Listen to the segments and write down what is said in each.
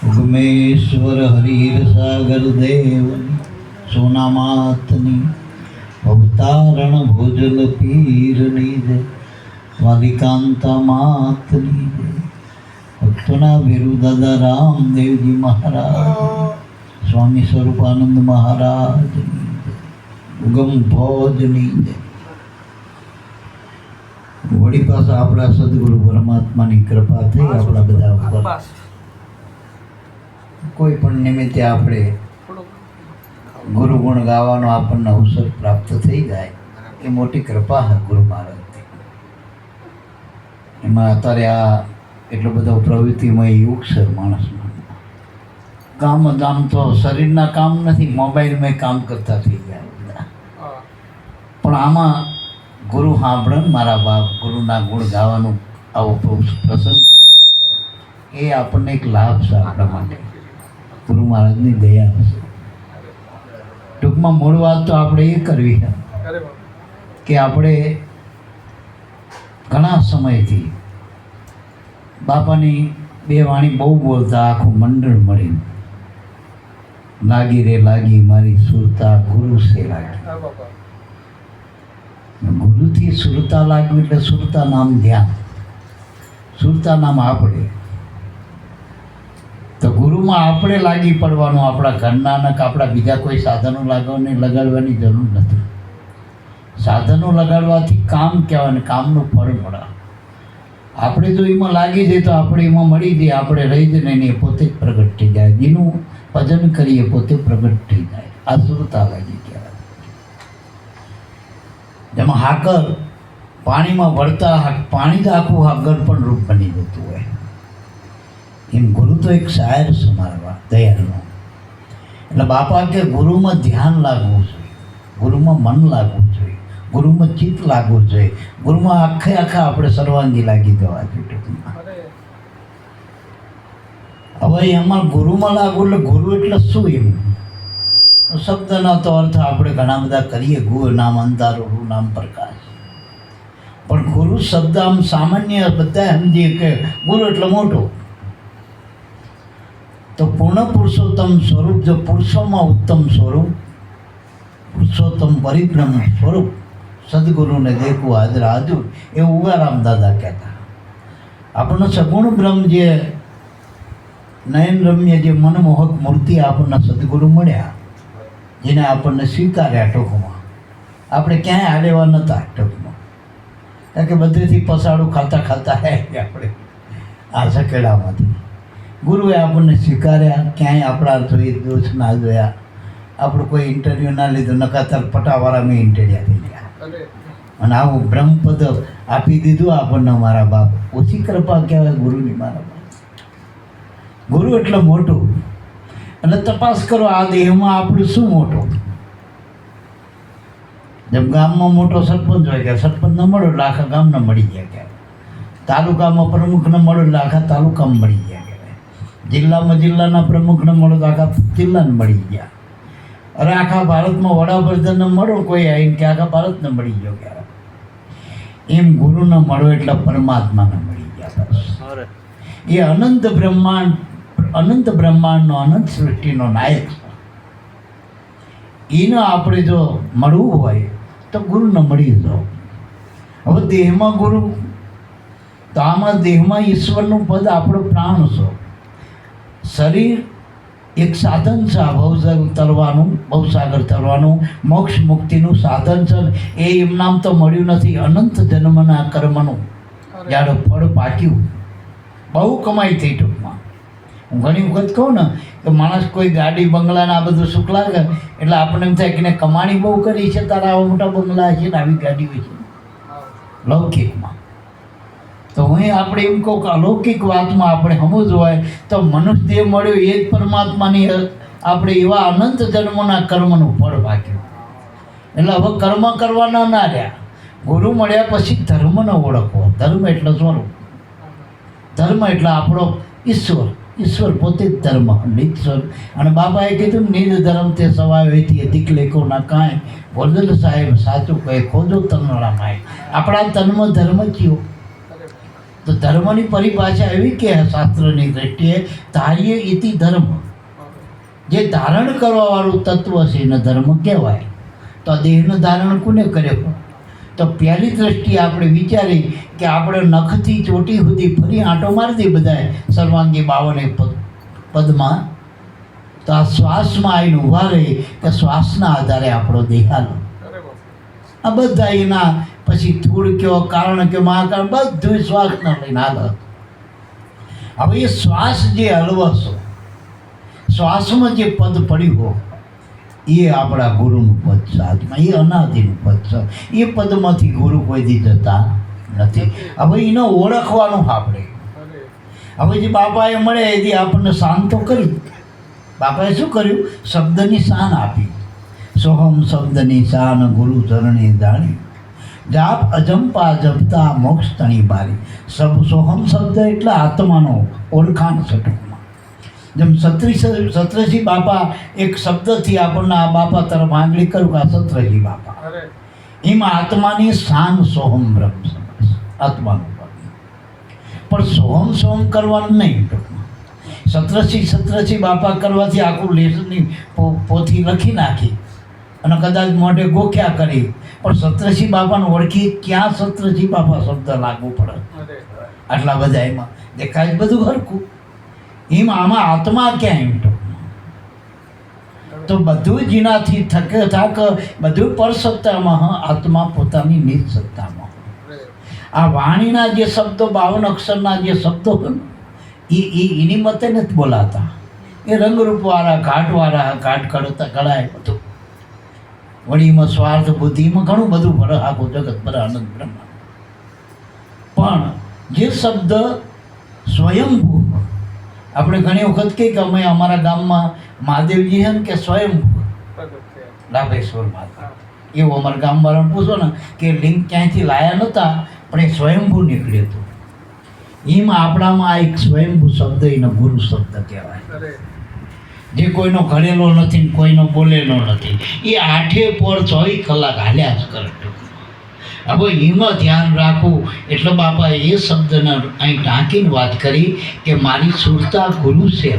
ઉગમેશ્વર હરીર સાગર દેવ સોનામાતની અવતારણ ભોજલ પીરની જય, વાલિકાંતા માતની જય. ભક્તોના દાદા રામદેવજી મહારાજ, સ્વામી સ્વરૂપાનંદ મહારાજ ઉગમ ભોજની વળી પાસે આપણા સદગુરુ પરમાત્માની કૃપા થઈ આપણા બધા ઉપર. કોઈ પણ નિમિત્તે આપણે ગુરુ ગુણ ગાવાનો આપણને અવસર પ્રાપ્ત થઈ જાય. એ મોટી કૃપા ગુરુ મહારાજની. એમાં અત્યારે આ એટલો બધો પ્રવૃત્તિમય યુગ છે માણસમાં. કામ દામ તો શરીરના કામ નથી, મોબાઈલમાં કામ કરતા થઈ ગયા બધા. પણ આમાં ગુરુ સાંભળે ને મારા બાપ, ગુરુના ગુણ ગાવાનું આવો પ્રસંગ એ આપણને એક લાભ છે આપણા માટે. ગુરુ મહારાજની દયા ટૂંકમાં મૂળ વાત તો આપણે એ કરવી છે કે આપણે ઘણા સમયથી બાપાની બે વાણી બહુ બોલતા આખું મંડળ મળી લાગી રે લાગી મારી સુરતા ગુરુ સે લાગી. ગુરુથી સુરતા લાગ્યું એટલે સુરતા નામ ધ્યાન. સુરતા નામ આપણે. તો ગુરુમાં આપણે લાગી પડવાનું, આપણા ઘરના ને આપણા બીજા કોઈ સાધનો લાગવાની, લગાડવાની જરૂર નથી. સાધનો લગાડવાથી કામ કહેવાય ને કામનું ફળ મળે. આપણે જો એમાં લાગી જાય તો આપણે એમાં મળી જઈએ, આપણે રહી જઈને એ પોતે જ પ્રગટ થઈ જાય. જેનું ભજન કરીએ, પોતે પ્રગટ થઈ જાય. આ સુરતા લાગી કહેવાય. જેમાં હાકર પાણીમાં વળતા, પાણી તો આખું હાકર પણ રૂપ બની જતું હોય. એમ ગુરુ તો એક શાયર છે મારા દયાળનો એટલે બાપા કે ગુરુમાં ધ્યાન લાગવું જોઈએ, ગુરુમાં મન લાગવું જોઈએ, ગુરુમાં ચિત્ત લાગવું જોઈએ, ગુરુમાં આખે આખા આપણે સર્વાંગી લાગી જવા જોઈએ. ટૂંકમાં હવે એમાં ગુરુમાં લાગવું એટલે ગુરુ એટલે શું એમ? શબ્દનો તો અર્થ આપણે ઘણા બધા કરીએ, ગુરુ નામ અંધારો, ગુરુ નામ પ્રકાશ. પણ ગુરુ શબ્દ આમ સામાન્ય બધા સમજીએ કે ગુરુ એટલે મોટો. તો પૂર્ણ પુરુષોત્તમ સ્વરૂપ જો પુરુષોમાં ઉત્તમ સ્વરૂપ, પુરુષોત્તમ પરિભ્રમ સ્વરૂપ, સદગુરુને દેખવું હાજર હાજર એ ઉગારામ દાદા કહેતા. આપણને સગુણ બ્રહ્મ જે નયન રમ્ય જે મનમોહક મૂર્તિ આપણને સદગુરુ મળ્યા, જેને આપણને સ્વીકાર્યા ટૂંકમાં. આપણે ક્યાંય આડેવા નહોતા ટૂંકમાં. કારણ કે બધેથી પસાડું ખાતા ખાતા હે આપણે. આ સકેડામાંથી. ગુરુએ આપણને સ્વીકાર્યા, ક્યાંય આપણા જોઈએ દોષ ના જોયા. આપણું કોઈ ઇન્ટરવ્યૂ ના લીધું, નકાતર પટાવાળા મેં ઇન્ટરવ્યા આપી ગયા અને આવું બ્રહ્મપદ આપી દીધું આપણને મારા બાપ. ઓછી કૃપા કહેવાય ગુરુની મારા બાપ. ગુરુ એટલે મોટું. અને તપાસ કરો, આ દેહમાં આપણું શું મોટું? જેમ ગામમાં મોટો સરપંચ હોય કે સરપંચને મળો લાખા આખા ગામને મળી ગયા કે તાલુકામાં પ્રમુખને મળો લાખા આખા તાલુકામાં મળી ગયા. જિલ્લામાં જિલ્લાના પ્રમુખને મળો તો આખા જિલ્લાને મળી ગયા. અરે આખા ભારતમાં વડાપ્રધાનને મળો કોઈ આવીને કે આખા ભારતને મળી ગયો કે એમ ગુરુને મળો એટલે પરમાત્માને મળી ગયા એ અનંત બ્રહ્માંડ અનંત બ્રહ્માંડનો અનંત સૃષ્ટિનો નાયક એને આપણે જો મળવું હોય તો ગુરુને મળી જાઓ હવે દેહમાં ગુરુ તો આમાં દેહમાં ઈશ્વરનું પદ આપણો પ્રાણ છો. શરીર એક સાધન છે આ ભવસાગર તરવાનું ભવસાગર તરવાનું મોક્ષ મુક્તિનું સાધન છે એ એમ નામ તો મળ્યું નથી અનંત જન્મના કર્મનું. જ્યારે ફળ પાક્યું. બહુ કમાઈ થઈ ટૂંકમાં. હું ઘણી વખત કહું ને કે માણસ કોઈ ગાડી બંગલાને આ બધું સુખ લાગે એટલે આપણને એમ થાય કે કમાણી બહુ કરી છે તારા આવા મોટા બંગલા છે ને આવી ગાડીઓ છે. લૌકિકમાં. તો હું આપણે એમ કહું કે અલૌકિક વાતમાં આપણે સમજવાય તો મનુષ્ય દેહ મળ્યો એ જ પરમાત્માની આપણે એવા અનંત જન્મના કર્મનું ફળ ભાગ્યું એટલે હવે કર્મ કરવાના ના રહ્યા. ગુરુ મળ્યા પછી ધર્મને ઓળખવો. ધર્મ એટલે સ્વરૂપ ધર્મ એટલે આપણો ઈશ્વર. ઈશ્વર પોતે જ ધર્મ નિશ્વર અને બાબાએ કીધું નિજ ધર્મ તે સવાય વેતી અધિક લેખો ના કાંઈ. ભોજલ સાહેબ, સાચું કહે ખોજો તનવાળા માય આપણા તન્મ ધર્મ કયો? તો ધર્મની પરિભાષા એવી કે શાસ્ત્રની દ્રષ્ટિએ ધાર્ય ઇતિ ધર્મ. જે ધારણ કરવાવાળું તત્વ છે એને ધર્મ કહેવાય. તો દેહનું ધારણ કોને કર્યો તો પહેલી દ્રષ્ટિએ આપણે વિચારી કે આપણે નખથી ચોટી સુધી ફરી આંટો મારી દઈએ બધાએ, સર્વાંગી બાવને પદ, પદમાં. તો આ શ્વાસમાં આવીને ઊભા રહી કે શ્વાસના આધારે આપણો દેહ હાલો. આ બધા એના પછી ધૂળ કયો, કારણ કયો, મહાકારણ, બધું શ્વાસના લઈને આગળ હવે એ શ્વાસ જે હલવશો, શ્વાસમાં જે પદ પડ્યું હો એ આપણા ગુરુનું પદ છે એ અનાદિનું પદ છે. એ પદમાંથી ગુરુ કોઈ દી જતા નથી. હવે એને ઓળખવાનું આપણે. હવે જે બાપાએ મળે એથી આપણને શાંત તો કરી. બાપાએ શું કર્યું? શબ્દની શાન આપી. સોહમ શબ્દની શાન ગુરુ ચરણે દાણી જાપ અજંપા જપતા મોક્ષ તણી બારી. સબ સોહમ શબ્દ એટલે આત્માનો ઓળખાણ છે જેમ સત્રી સત્રજી બાપા એક શબ્દથી આપણને આ બાપા તરફ આંગળી કરું આ સત્રજી બાપા. એમાં આત્માની શાન સોહમ બ્રહ્મ આત્માનો પણ સોહમ સોહમ કરવાનું નહીં સત્રસી સત્રસી બાપા કરવાથી આખું લેસનની પોથી લખી નાખી. અને કદાચ મોઢે ગોખ્યા કરી. પણ સત્રસી બાપાને ઓળખી ક્યાં સત્રસી બાપા શબ્દ લાગુ પડે? આટલા બધા એમાં દેખાય બધું હરખું. એમ આમાં આત્મા ક્યાં એમ તો? બધું જીનાથી થકે થાક બધું પરસત્તામાં આત્મા પોતાની નિજ સત્તામાં. આ વાણીના જે શબ્દો બાવન અક્ષરના જે શબ્દો એ એ એની મતે નથી બોલાતા. એ રંગરૂપવાળા ઘાટવાળા ઘાટ કરતા કળાય બધું વળીમાં સ્વાર્થ બુદ્ધિમાં ઘણું બધું ભરે આખું જગત ભરે આનંદ બ્રહ્મ પણ જે શબ્દ સ્વયંભૂ, આપણે ઘણી વખત કહીએ કે અમે અમારા ગામમાં મહાદેવજી છે કે સ્વયંભૂ. લાભેશ્વર માતા. એવું અમારા ગામવાળાને પૂછો ને કે લિંગ ક્યાંયથી લાયા નહોતા પણ એ સ્વયંભૂ નીકળ્યું હતું. એમાં આપણામાં આ એક સ્વયંભૂ શબ્દ એનો ગુરુ શબ્દ કહેવાય. જે કોઈનો ઘડેલો નથી ને કોઈનો બોલેલો નથી, એ આઠે પર ચોવીસ કલાક હાલ્યા જ કરે. હવે એમાં ધ્યાન રાખવું. એટલે બાપાએ એ શબ્દને અહીં ટાંકીને વાત કરી કે મારી સુરતા ગુરુ છે.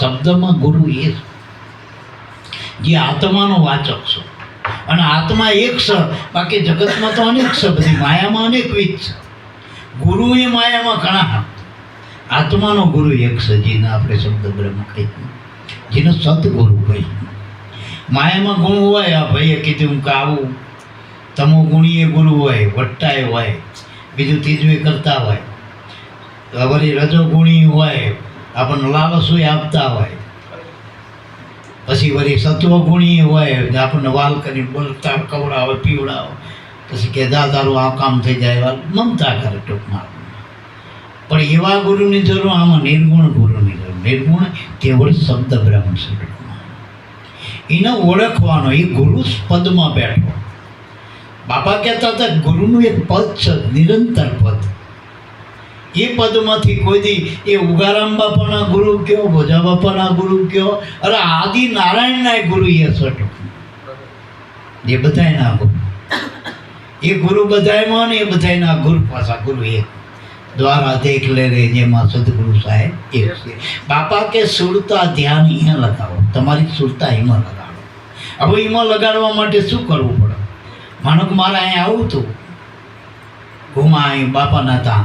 શબ્દમાં ગુરુ એ જે. આત્માનો વાચક છે. અને આત્મા એક છે. બાકી જગતમાં તો અનેક છે બધી. માયામાં અનેકવિધ છે. ગુરુ એ માયામાં ઘણા. આત્માનો ગુરુ એક છે, જેને આપણે શબ્દ બ્રહ્મ કહીએ. જેને સદગુરુ ભાઈ માયામાં ગુણ હોય, આ ભાઈએ કીધું કે આવું. તમો ગુણીએ ગુરુ હોય વટ્ટાએ હોય, બીજું ત્રીજું કરતા હોય. તો વળી રજો ગુણી હોય, આપણને લાલસુય આપતા હોય. પછી વળી સત્વ ગુણી હોય આપણને વાલ કરી બોલતા કવડાવે, પીવડાવે. પછી કે દા તારું આ કામ થઈ જાય. મમતા કરે ટૂંકમાં. પણ એવા ગુરુની જરૂર આમાં નિર્ગુણ જરૂર નિર્ગુણ કેવળ શબ્દ બ્રહ્મ છે. એને ઓળખવાનો, એ ગુરુ પદમાં બેઠો. બાપા કહેતા હતા, ગુરુનું એક પદ છે, નિરંતર પદ. એ પદમાંથી કોઈ દી, એ ઉગારામ બાપાના ગુરુ કયો ભોજા બાપાના ગુરુ કયો? અરે આદિ નારાયણના ગુરુ એ સટો એ બધાયના ગુરુ. એ ગુરુ બધાયમાં ને એ બધાયના ગુરુ પાછા ગુરુ એક. દ્વારા દેખ લે રે જેમાં સદગુરુ સાહેબ એ છે. બાપા કે સુરતા ધ્યાન અહીંયા લગાવો. તમારી સુરતા એમાં લગાડો. હવે એમાં લગાડવા માટે શું કરવું પડે? માનો કે મારે અહીંયા આવું હતું ઘુમા અહીં બાપાના તા.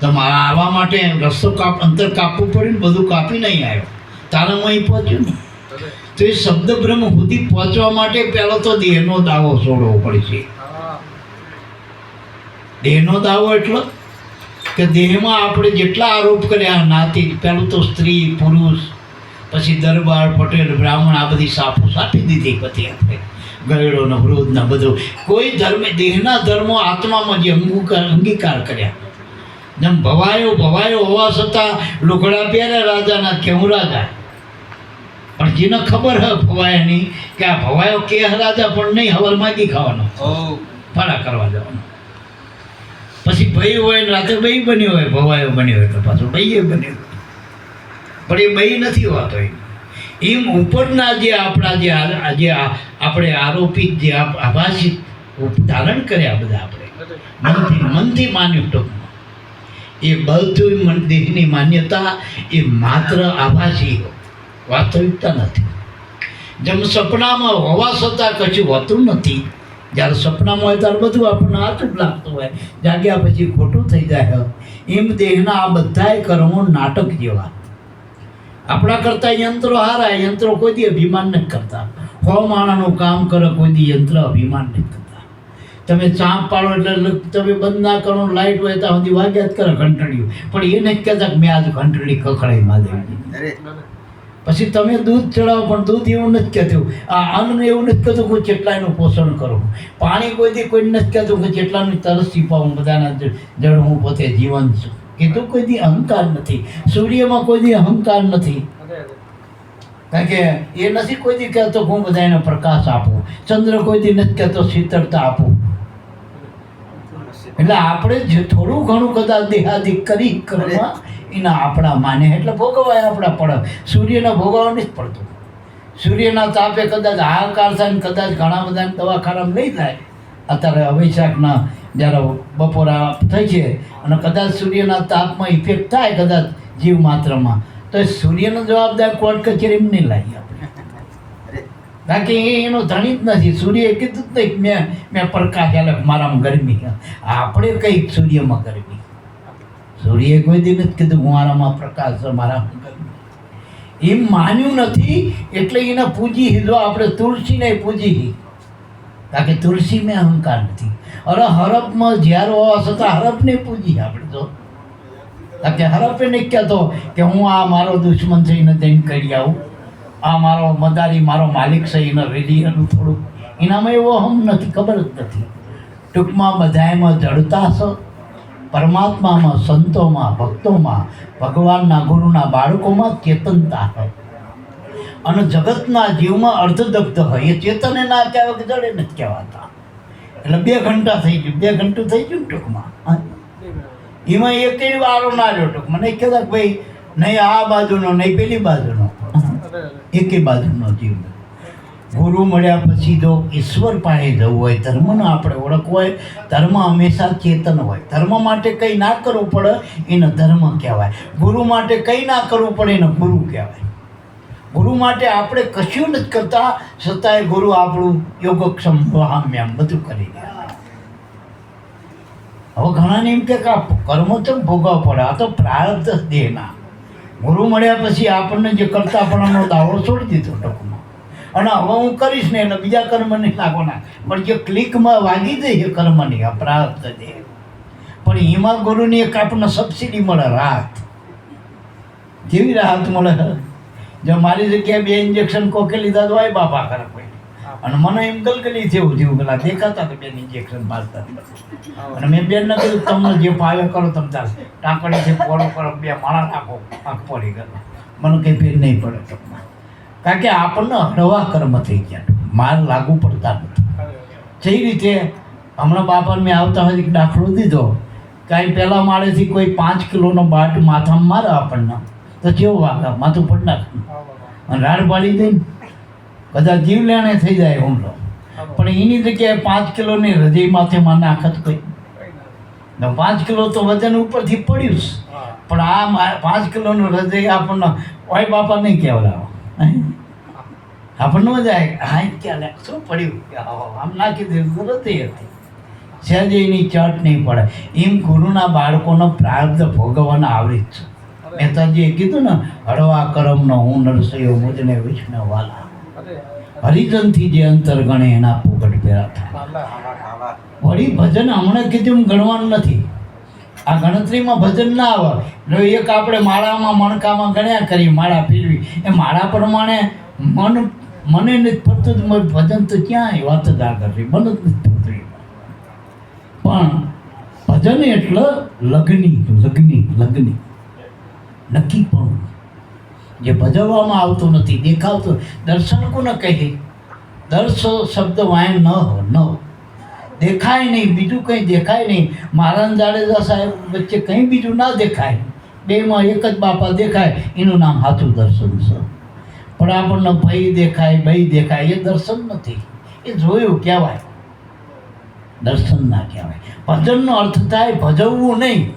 તો મારા આવવા માટે રસ્તો કાપ અંતર કાપવું પડ્યું ને બધું કાપી નહીં આવ્યો. તારે હું અહીં પહોંચ્યું ને? તો એ શબ્દ બ્રહ્મ સુધી પહોંચવા માટે પહેલો તો દેહનો દાવો છોડવો પડશે દેહનો દાવો એટલો? કે દેહમાં આપણે જેટલા આરોપ કર્યા નાતી પહેલું તો સ્ત્રી પુરુષ પછી દરબાર પટેલ બ્રાહ્મણ આ બધી સાફો સાફી દીધી બધી આપણે. ગયડો ને વૃદ્ધ ને બધું. કોઈ ધર્મ દેહના ધર્મો આત્મામાં જે અંગીકાર અંગીકાર કર્યા. જેમ ભવાયો ભવાયો હોવા છતાં લુગડા પહેર્યા રાજાના કેવું રાજા પણ જેને ખબર હે ભવાયાની કે આ ભવાયો કે રાજા પણ નહીં હવર માગી ખાવાનો. ફાળા કરવા જવાનો. પછી ભાઈ હોય ને રાતે ભાઈ બન્યો હોય, ભવાયો બન્યો હોય તો પાછો ભાઈએ બન્યો પણ એ ભાઈ નથી હોતો એમ. ઉપરના જે આપણા જે જે આપણે આરોપિત જે આભાષિત ધારણ કર્યા બધા આપણે, મનથી મનથી માન્યું ટૂંકમાં. એ મન- દેહની માન્યતા એ માત્ર આભાસી વાસ્તવિકતા નથી. જેમ સપનામાં હોવા છતાં કશું હોતું નથી જ્યારે સપનામાં હોય ત્યારે બધું આપણને આચું લાગતું હોય. જાગ્યા પછી ખોટું થઈ જાય એમ દેહના આ બધાય કર્મો નાટક જેવા. આપણા કરતા યંત્રો હારા, યંત્રો કોઈ દી અભિમાન નથી કરતા. હો માણાનું કામ કરે, કોઈ દી યંત્ર અભિમાન નથી કરતા. તમે ચાંપ પાડો એટલે તમે બંધ ના કરો, લાઈટ હોય ત્યાં સુધી વાગ્યા જ કરે ઘંટડીયું પણ એ નથી કહેતા કે મેં આજ ઘંટડી ખખડાઈ માધેવી પછી તમે દૂધ ચડાવો પણ દૂધ એવું નથી કહેતું. આ અન્ન એવું નથી કહેતું કે કેટલાયનું પોષણ કરું. પાણી કોઈથી કોઈ નથી કહેતું કે કેટલાનું તરસ છીપાવું બધાના જળ હું પોતે જીવન છું. કીધું કોઈથી? અહંકાર નથી. સૂર્યમાં કોઈથી અહંકાર નથી? કારણ કે એ નથી કોઈ દી કહેતો હું હું બધાને પ્રકાશ આપું. ચંદ્ર કોઈ દી નથી કહેતો શીતળતા આપું. એટલે આપણે જે થોડું ઘણું કદાચ દેહાદિક કરી કરવા એના આપણા માને, એટલે ભોગવાય આપણા પડે. સૂર્યના ભોગવવા નથી પડતું. સૂર્યના તાપે કદાચ હાહાકાર થાય ને કદાચ ઘણા બધાને દવાખાનામાં લઈ જાય અત્યારે અભિષેકના જ્યારે બપોરા થઈ છે અને કદાચ સૂર્યના તાપમાં ઇફેક્ટ થાય કદાચ જીવ માત્રમાં, તો એ સૂર્યનો જવાબદાર કોર્ટ કચેરીમાં નહીં લાવીએ આપણે? કારણ કે એ એનો ધણી જ નથી. સૂર્યએ કીધું જ નહીં મેં મેં પ્રકાશ એટલે મારામાં ગરમી. આપણે કંઈક સૂર્યમાં ગરમી? સૂર્યએ કોઈ દી નથી કીધું હું મારામાં પ્રકાશ ગરમી એમ માન્યું નથી, એટલે એને પૂજી લીધો આપણે તુલસીને પૂજી કારણ કે તુલસી મેં અહંકાર નથી. અરે હરપમાં જ્યારે હોવા છતાં હરપને પૂજી આપણે તો. કારણ કે હરપે નહીં કહેતો કે હું આ મારો દુશ્મન છે, એને જઈને કરી આવું. આ મારો મદારી, મારો માલિક છે, એને રેડી એનું થોડું એનામાં એવો હમ નથી, ખબર જ નથી. ટૂંકમાં બધાયમાં જડતા છે. પરમાત્મામાં સંતોમાં ભક્તોમાં ભગવાનના ગુરુના બાળકોમાં ચેતનતા હોય. અને જગતના જીવમાં અર્ધદગ્ધ હોય. એ ચેતને ના કહેવાય કે જડે નથી કહેવાતા. એટલે બે ઘંટા થઈ ગયું. બે ઘંટું થઈ ગયું ટૂંકમાં. હા. એ કઈ વારો ના રહ્યો ટૂંક મને કહેતા ભાઈ નહીં આ બાજુનો નહીં પેલી બાજુનો. એકે બાજુનો જીવ ગુરુ મળ્યા પછી જો ઈશ્વર પાસે જવું હોય, ધર્મને આપણે ઓળખવું હોય, ધર્મ હંમેશા ચેતન હોય. ધર્મ માટે કંઈ ના કરવું પડે, એને ધર્મ કહેવાય. ગુરુ માટે કંઈ ના કરવું પડે, એને ગુરુ કહેવાય. ગુરુ માટે આપણે કશું નથી કરતા, છતાંય ગુરુ આપણું યોગક્ષમ વહામ્યામ બધું કરી ગયા હવે ઘણાને એમ કે કર્મ તો ભોગવવા પડે, આ તો પ્રાર્થ દેહના. ગુરુ મળ્યા પછી આપણને જે કરતા પણ દાવો છોડી દીધો ટૂંકમાં. અને હવે હું કરીશ ને એટલે બીજા કર્મ નહીં લાગવાના. પણ જે ક્લિકમાં વાગી જાય એ કર્મની આ પ્રારબ્ધ દેહ પણ હિમા ગુરુની એક આપણને સબસિડી મળે રાહત. કેવી રાહત મળે? જો મારી જગ્યાએ બે ઇન્જેક્શન કોકે લીધા તો આય બાપા કરે કોઈ. અને મને એમ ગલગલી થયું થયું પેલા દેખાતા તો બેન ઇન્જેક્શન મારતા. અને મેં બેનને કીધું તમને જે ફાવે કરો તમે તાર ટાંકણીથી પોળો કરો બે માળા નાખો આંખ પડી ગયો મને કંઈ ફેર નહીં પડે ટૂંકમાં કારણ કે આપણને હળવા કર્મ થઈ ગયા. માર લાગુ પડતા નથી. જે રીતે હમણાં બાપાને મેં આવતા હોય એક દાખલો દીધો. કાંઈ પહેલાં માળેથી કોઈ પાંચ કિલોનો બાટ માથામાં મારે આપણને. તો કેવો વાગે માથું પડ નાખે. અને રાડ પાડી દઈને કદાચ જીવ લેણે થઈ જાય હુમલો. પણ એની જગ્યાએ પાંચ કિલોની હૃદય માથે માં નાખત કોઈ. પાંચ કિલો તો વજન ઉપરથી પડ્યું જ. પણ આ પાંચ કિલોનું હૃદય આપણને ઓય બાપા નહીં કહેવડાવો. આપણને મજા આવે હા ક્યાં લે? શું પડ્યું? આમ નાખી દીધું નથી હતી. સહેજ એની ચટ નહીં પડે. એમ ગુરુના બાળકોનો પ્રારબ્ધ ભોગવવાના આવડી જ છે. મહેતાજીએ કીધું ને હળવા કરમનો હું નરસૈયો મુજને વિષ્ણુ વાલા હરિજનથી જે અંતર ગણે એના પોગટ પેરા થાય. વળી ભજન હમણાં કીધું ગણવાનું નથી. આ ગણતરીમાં ભજન ના આવે. જો એક આપણે માળામાં મણકામાં ગણ્યા કરી માળા એ મારા પ્રમાણે મન, મને નથી મારું ભજન તો ક્યાંય વાત જ આગળ રહી મન પણ ભજન એટલે લગ્ની લગ્ની લગ્ની. નક્કી પણ. જે ભજવવામાં આવતું નથી, દેખાવતું દર્શન કોને કહી? દર્શ શબ્દ વાય ન ન દેખાય નહીં, બીજું કંઈ દેખાય નહીં. મારા જાડેજા સાહેબ વચ્ચે કંઈ બીજું ના દેખાય. બેમાં એક જ બાપા દેખાય, એનું નામ સાચું દર્શન છે. પણ આપણને ભય દેખાય ભય દેખાય, એ દર્શન નથી. એ જોયું કહેવાય. દર્શન ના કહેવાય. ભજનનો અર્થ થાય ભજવવું નહીં.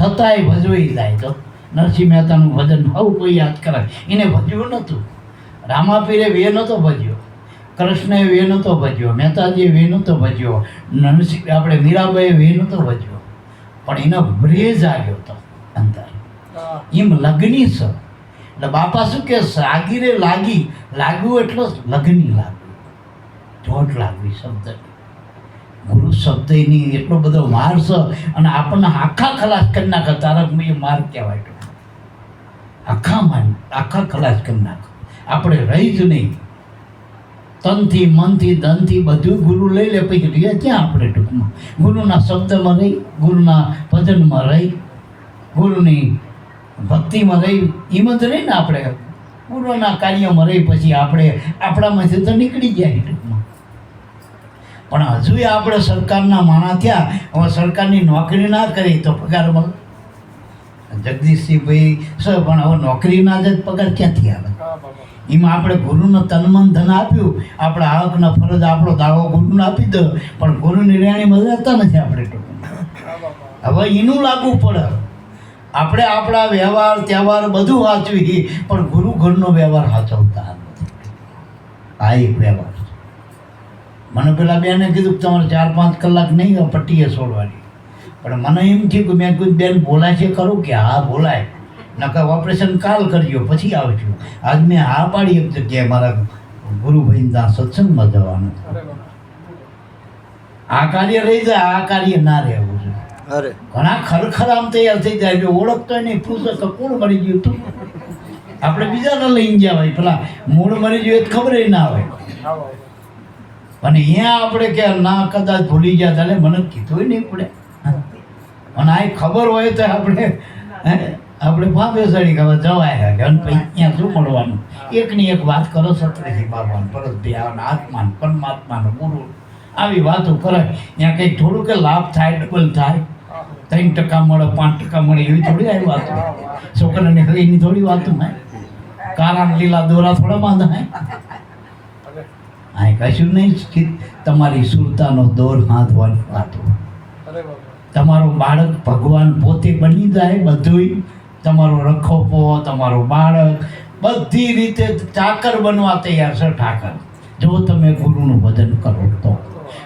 છતાંય ભજવાઈ જાય તો. નરસિંહ મહેતાનું ભજન બહુ કોઈ યાદ કરાય. એને ભજ્યું નહોતું. રામાપીરે વે નહોતો ભજ્યો. કૃષ્ણએ વે નહોતો ભજ્યો. મહેતાજીએ વે નહોતો ભજ્યો. નરસિંહ, આપણે મીરાબાઈએ વે નહોતો ભજ્યો. પણ એનો બ્રેજ આવ્યો હતો અંદર. એમ લગ્ની છે. એટલે બાપા શું કે સાગીરે લાગી લાગ્યું એટલો લગ્ની લાગ્યું ચોટ લાગવી શબ્દ. ગુરુ શબ્દ એની એટલો બધો માર છે અને આપણને આખા ખલાસ કરી નાખે. તારક એ માર કહેવાય. આખા માન આખા ખલાસ કરી નાખો. આપણે રહી જ નહીં. તનથી, મનથી, ધનથી બધું ગુરુ લઈ લે. પછી રહીએ ક્યાં આપણે ટૂંકમાં? ગુરુના શબ્દમાં રહી, ગુરુના ભજનમાં રહી, ગુરુની ભક્તિમાં રહી, એમાં જ રહી ને આપણે. ગુરુના કાર્યમાં રહી પછી આપણે, આપણામાંથી તો નીકળી જાય ટૂંકમાં. પણ હજુ આપણે સરકારના માણા થયા, હવે સરકારની નોકરી ના કરી તો પગાર મળે. જગદીશસિંહભાઈ સર પણ હવે નોકરી ના જાય પગાર ક્યાંથી આવે? એમાં આપણે ગુરુનું તનમન ધન આપ્યું. આપણા આવકના ફરજ આપણો દાવો ગુરુને આપી દો. પણ ગુરુની રેણી મજાતા નથી આપણે હવે એનું લાગુ પડે. આપણે આપણા વ્યવહાર, તહેવાર બધું વાંચવી પણ ગુરુ ઘરનો વ્યવહાર સાચવતા આ એક વ્યવહાર. મને પેલા બેને કીધું કે તમારે ચાર પાંચ કલાક નહીં પટ્ટીએ છોડવાની. પણ મને એમ થયું કે મેં કીધું બેન બોલાય છે ખરું? કે હા, બોલાય. નકર ઓપરેશન કાલ કરજો પછી આવજો. આજ મેં હા પાડી એક જગ્યાએ મારા ગુરુભાઈ ત્યાં સત્સંગમાં જવાનું. આ કાર્ય રહી જાય આ કાર્ય ના રહેવું છે અરે. ઘણા ખરખર આમ તૈયાર થઈ જાય જો ઓળખતો નહીં પૂછો તો કોણ મરી ગયું તું? આપણે બીજાને લઈને ગયા હોય પેલા મૂળ મરી ગયું એ તો ખબર ના હોય. અને અહીંયા આપણે કે ના કદાચ ભૂલી ગયા તારે મને કીધું નહીં પડે. અને આ ખબર હોય તો આપણે હે, આપણે ભાવે સડી કે જવાય કે અને અહીંયા શું મળવાનું એકની એક વાત કરો સત્રેથી ભગવાન પરત ધ્યાન આત્માન પરમાત્માનો ગુરુ. આવી વાતો કરે. ત્યાં કંઈક થોડું કે લાભ થાય ડબલ થાય. ત્રણ ટકા મળે પાંચ ટકા મળે એવી થોડી આવી વાતો. છોકરાને એની થોડી વાતો મેં કારા લીલા દોરા થોડા બાંધા હે. આ કશું નહીં તમારી સુરતાનો દોર હાથવાની વાતો. તમારો બાળક ભગવાન પોતે બની જાય બધુંય. તમારો રખોપો, તમારો બાળક, બધી રીતે ચાકર બનવા તૈયાર છે ઠાકર. જો તમે ગુરુનું ભજન કરો તો.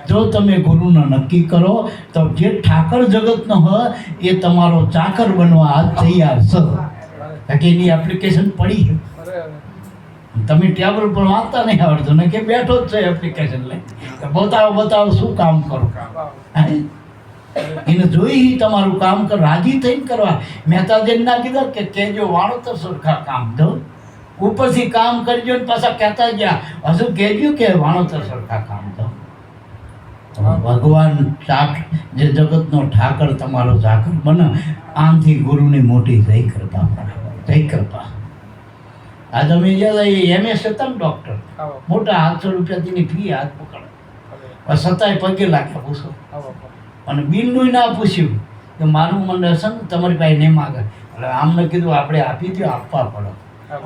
જો તમે ગુરુને નક્કી કરો, તો જે ઠાકર જગતનો હ, એ તમારો ચાકર બનવા તૈયાર છે. કે એની એપ્લિકેશન પડી તમે ટેબલ પર વાંચતા નહીં આવડતું, ને કે બેઠો જ છે એપ્લિકેશન લઈ બતાવો બતાવો, શું કામ કરો? એને જોઈ તમારું કામ કર રાજી થઈને કરવા. મહેતાજીને ના કીધા કે કેજો વાળો તો સરખા કામ દો. ઉપરથી કામ કરજો ને પાછા કહેતા ગયા હજુ કહેજો કે વાણો તો સરખા કામ દો. ભગવાન ચાક જે જગતનો ઠાકર તમારો ઝાકર બને આમથી ગુરુની મોટી જય કૃપા જય કૃપા. આ તમે જ્યાં એમએસ હતા ને ડૉક્ટર મોટા આઠસો રૂપિયાથી ફી હાથ પકડે. સતાય પગે લાગ્યા પૂછો. અને બિનનું ના પૂછ્યું કે મારું મન છે ને તમારી પાસે નહીં માગે. એટલે આમને કીધું આપણે આપી દો આપવા પડે.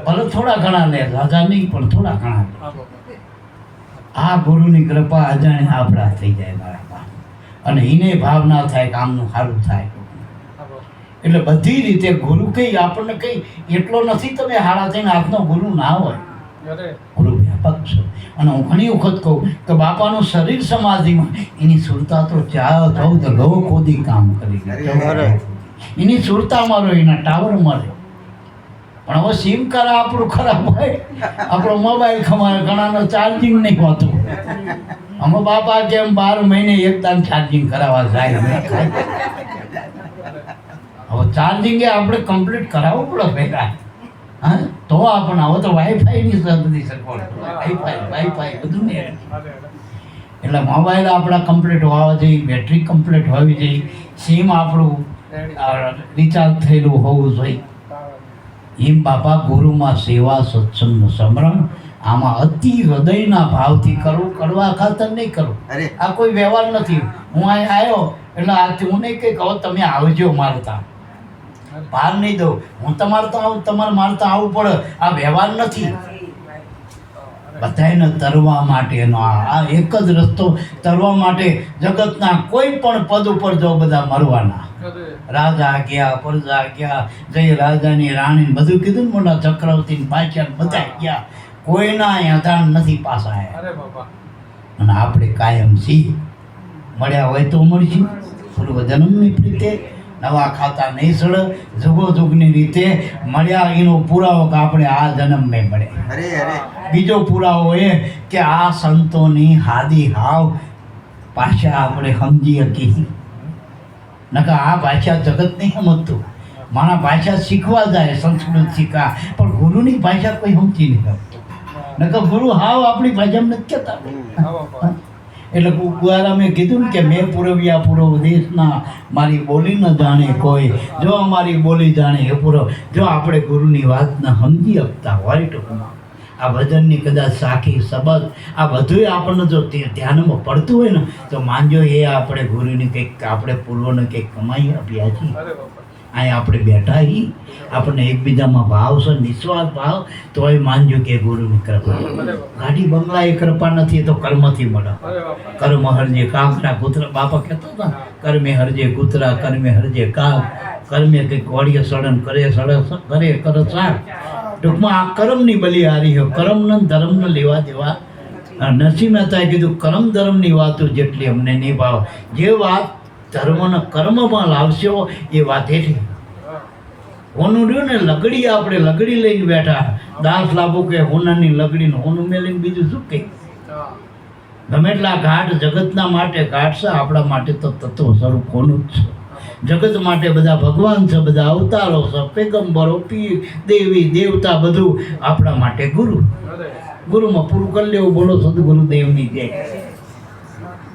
ભલે થોડા ઘણા લે રાજા નહીં પણ થોડા ઘણા આ ગુરુની કૃપા અજાણે આપણા થઈ જાય મારા અને એને ભાવ ના થાય કે આમનું સારું થાય. એટલે બધી રીતે ગુરુ કઈ આપણને કઈ એટલો નથી તમે હાડા થઈને આપનો ગુરુ ના હોય. ગુરુ વ્યાપક છું. અને હું ઘણી વખત કહું કે બાપાનું શરીર સમાધિમાં એની સુરતા તો ચાર ચૌદ લોક ખોદી કામ કરી એની સુરતા મારો એના ટાવર રહ્યો. પણ હવે સિમ કાર્ડ આપણું ખરાબ હોય. આપણો મોબાઈલ ખમારે ઘણાનો ચાર્જિંગ નહીં હોતું. અમે બાપા કેમ બાર મહિને એક તાન ચાર્જિંગ કરાવવા જાય? હવે ચાર્જિંગ એ આપણે કમ્પ્લીટ કરાવવું પડે ભેગા હા? તો આપણે હવે તો વાઈફાઈની બધી સગવડ. વાઈફાઈ વાઈફાઈ બધું ને એટલે મોબાઈલ આપણા કમ્પ્લીટ હોવા જોઈએ બેટરી કમ્પ્લીટ હોવી જોઈએ. સિમ આપણું રિચાર્જ થયેલું હોવું જોઈએ. એમ બાપા ગુરુમાં સેવા સત્સંગનું સમરણ આમાં અતિ હૃદયના ભાવથી કરવું કરવા ખાતર નહીં કરું અરે. આ કોઈ વ્યવહાર નથી. હું અહીં આવ્યો એટલે આથી હું નહીં કંઈક કહો તમે આવજો મારે ત્યાં. ભાર નહીં દઉં. હું તમારે તો આવું તમારે મારે તો આવવું પડે. આ વ્યવહાર નથી. બધાને તરવા માટેનો આ એક જ રસ્તો તરવા માટે જગતના કોઈ પણ પદ ઉપર જો બધા મરવાના. રાજા ગયા પ્રજા ગયા જય રાજાની રાણી બધું કીધું ને મોટા ચક્રવર્તી પાછળ બધા ગયા. કોઈના અધાણ નથી પાછા અને આપણે કાયમ છીએ. મળ્યા હોય તો મળશું. પૂર્વ જન્મની રીતે નવા ખાતા નહીં સડે જુગો જુગની રીતે મળ્યા એનો પુરાવો કે આપણે આ જન્મ નહીં મળે. અરે અરે. બીજો પુરાવો એ કે આ સંતોની હાદી હાવ ભાષા આપણે સમજી હતી નકા આ ભાષા જગત નહીં સમજતું. મારા ભાષા શીખવા જાય સંસ્કૃત શીખા પણ ગુરુની ભાષા કોઈ સમજી નહીં નકર ગુરુ હાવ આપણી ભાષામાં નથી કહેતા. એટલે મેં કીધું ને કે મેં પૂરવ્યા પૂરો દેશના મારી બોલી ન જાણે કોઈ જો અમારી બોલી જાણે એ પૂરો. જો આપણે ગુરુની વાત ન સમજી આપતા હોય ટૂંકમાં. આ ભજનની કદાચ સાખી સબદ આ બધુંય આપણને જો ધ્યાનમાં પડતું હોય ને, તો માનજો એ આપણે ગુરુની કંઈક આપણે પૂર્વને કંઈક કમાઈ આપ્યા છીએ. અહીં આપણે બેઠા હી આપણને એકબીજામાં ભાવ છે નિસ્વાર્થ ભાવ તોય માનજો કે ગુરુની કૃપા. ગાડી બંગલા એ કૃપા નથી તો કર્મથી મળે. કર્મ હરજે કાંકરા કૂતરા બાપા કહેતો હતા કર્મે હરજે કૂતરા કર્મે હરજે કાક કર્મે કંઈક વાડીએ સડન કરે સડે કરે કરે સાર ટૂંકમાં આ કર્મની બલિહારી છે. કર્મને ધર્મને લેવા દેવા. નરસિંહ મહેતાએ કીધું કર્મ ધર્મની વાતો જેટલી અમને નહીં ભાવ જે વાત ધર્મને કર્મમાં લાવશો એ વાત એટલી હોનું રહ્યું ને લગડી આપણે લગડી લઈને બેઠા. દાસ લાભો કે હોનાની લગડીને હોનું મેલીને બીજું શું કહે? ગમે એટલા ઘાટ જગતના માટે ઘાટ છે આપણા માટે તો તત્વ સ્વરૂપ કોનું જ છે. જગત માટે બધા ભગવાન છે બધા અવતારો છે પેગંબરો પીર દેવી દેવતા બધું આપણા માટે ગુરુ. ગુરુમાં પૂરું કરી લેવું બોલો સદગુરુ દેવની જય.